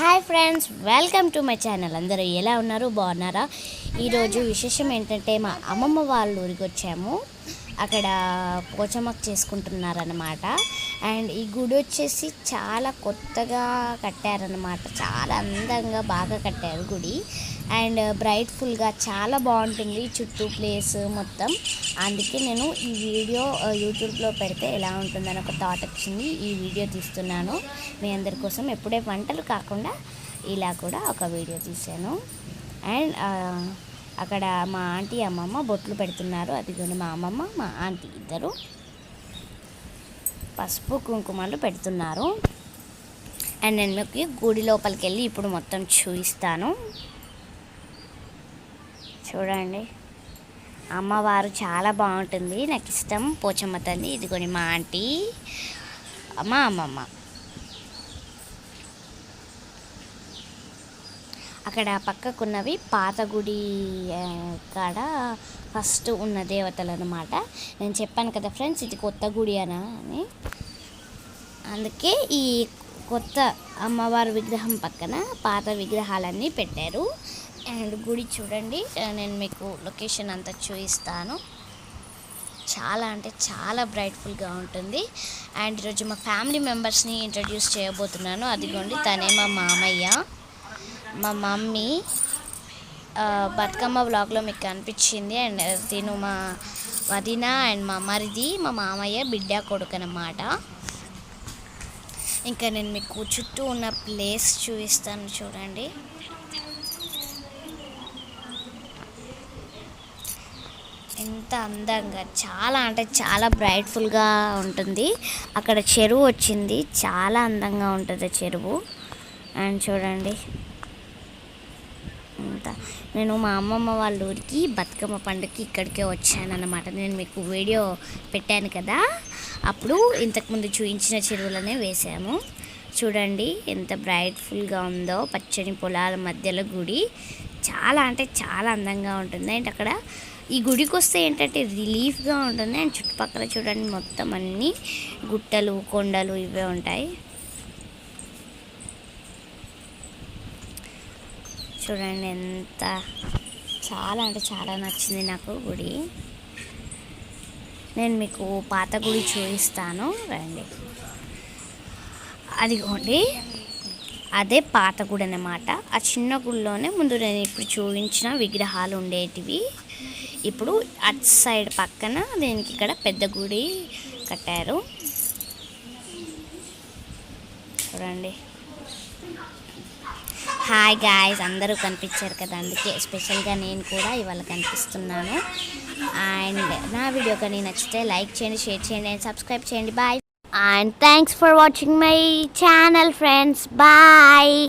Hi friends welcome to my channel. అందరూ ఎలా ఉన్నారు? బాగున్నారా? ఈరోజు విశేషం ఏంటంటే మా అమ్మమ్మ వాళ్ళ ఊరికి వచ్చాము. అక్కడ పోచమ్మకు చేసుకుంటున్నారనమాట అండ్ ఈ గుడి వచ్చేసి చాలా కొత్తగా కట్టారనమాట చాలా అందంగా బాగా కట్టారు గుడి. అండ్ బ్రైట్ఫుల్గా చాలా బాగుంటుంది చుట్టూ ప్లేస్ మొత్తం. అందుకే నేను ఈ వీడియో యూట్యూబ్లో పెడితే ఎలా ఉంటుందని ఒక థాట్ వచ్చింది. ఈ వీడియో తీస్తున్నాను. మీ అందరి కోసం ఎప్పుడే వంటలు కాకుండా ఇలా కూడా ఒక వీడియో తీశాను. అండ్ అక్కడ మా ఆంటీ అమ్మమ్మ బొట్లు పెడుతున్నారు. అదిగోని మా అమ్మమ్మ మా ఆంటీ ఇద్దరు. పసుపు కుంకుమలు పెడుతున్నారు. అండ్ నేను మీకు గుడి లోపలికి వెళ్ళి ఇప్పుడు మొత్తం చూపిస్తాను. చూడండి. అమ్మవారు చాలా బాగుంటుంది. నాకు ఇష్టం పోచమ్మ తల్లి. ఇదిగోని మా ఆంటీ. మా అమ్మమ్మ. అక్కడ పక్కకున్నవి పాత గుడి కాడ ఫస్ట్ ఉన్న దేవతలు అనమాట నేను చెప్పాను కదా ఫ్రెండ్స్ ఇది కొత్త గుడి అన అని. అందుకే ఈ కొత్త అమ్మవారి విగ్రహం పక్కన పాత విగ్రహాలన్నీ పెట్టారు. అండ్ గుడి చూడండి. నేను మీకు లొకేషన్ అంతా చూపిస్తాను. చాలా అంటే చాలా బ్రైట్ఫుల్గా ఉంటుంది. అండ్ ఈరోజు మా ఫ్యామిలీ మెంబర్స్ని ఇంట్రడ్యూస్ చేయబోతున్నాను. అదిగోండి తనే మా మామయ్య. మా మమ్మీ బతుకమ్మ బ్లాగ్లో మీకు కనిపించింది. అండ్ తిను మా వదిన అండ్ మా మరిది మా మామయ్య బిడ్డ కొడుకు అన్నమాట. ఇంకా నేను మీకు చుట్టూ ఉన్న ప్లేస్ చూపిస్తాను చూడండి. ఎంత అందంగా చాలా అంటే చాలా బ్రైట్ఫుల్గా ఉంటుంది. అక్కడ చెరువు వచ్చింది చాలా అందంగా ఉంటుంది ఆ చెరువు. అండ్ చూడండి. అంత నేను మా అమ్మమ్మ వాళ్ళ ఊరికి బతుకమ్మ పండుగకి ఇక్కడికే వచ్చానన్నమాట. నేను మీకు వీడియో పెట్టాను కదా? అప్పుడు ఇంతకుముందు చూపించిన చెరువులనే వేసాము. చూడండి ఎంత బ్రైట్ఫుల్గా ఉందో. పచ్చని పొలాల మధ్యలో గుడి. చాలా అంటే చాలా అందంగా ఉంటుంది. అండ్ అక్కడ ఈ గుడికి వస్తే ఏంటంటే రిలీఫ్గా ఉంటుంది. అండ్ చుట్టుపక్కల చూడండి మొత్తం అన్నీ గుట్టలు కొండలు ఇవే ఉంటాయి. చూడండి ఎంత చాలా అంటే చాలా నచ్చింది నాకు గుడి. నేను మీకు పాత గుడి చూపిస్తాను. రండి. అదిగోండి. అదే పాత గుడి అనమాట ఆ చిన్న గుడిలోనే ముందు నేను ఇప్పుడు చూపించిన విగ్రహాలు ఉండేటివి. ఇప్పుడు అట్ సైడ్ పక్కన దీనికి ఇక్కడ పెద్ద గుడి కట్టారు. చూడండి. హాయ్ గాయస్ అందరూ కనిపించారు కదా అందుకే స్పెషల్గా నేను కూడా ఇవాళ కనిపిస్తున్నాను. అండ్ నా వీడియో కానీ నచ్చితే లైక్ చేయండి షేర్ చేయండి అండ్ సబ్స్క్రైబ్ చేయండి. Bye And thanks for watching my channel friends. Bye.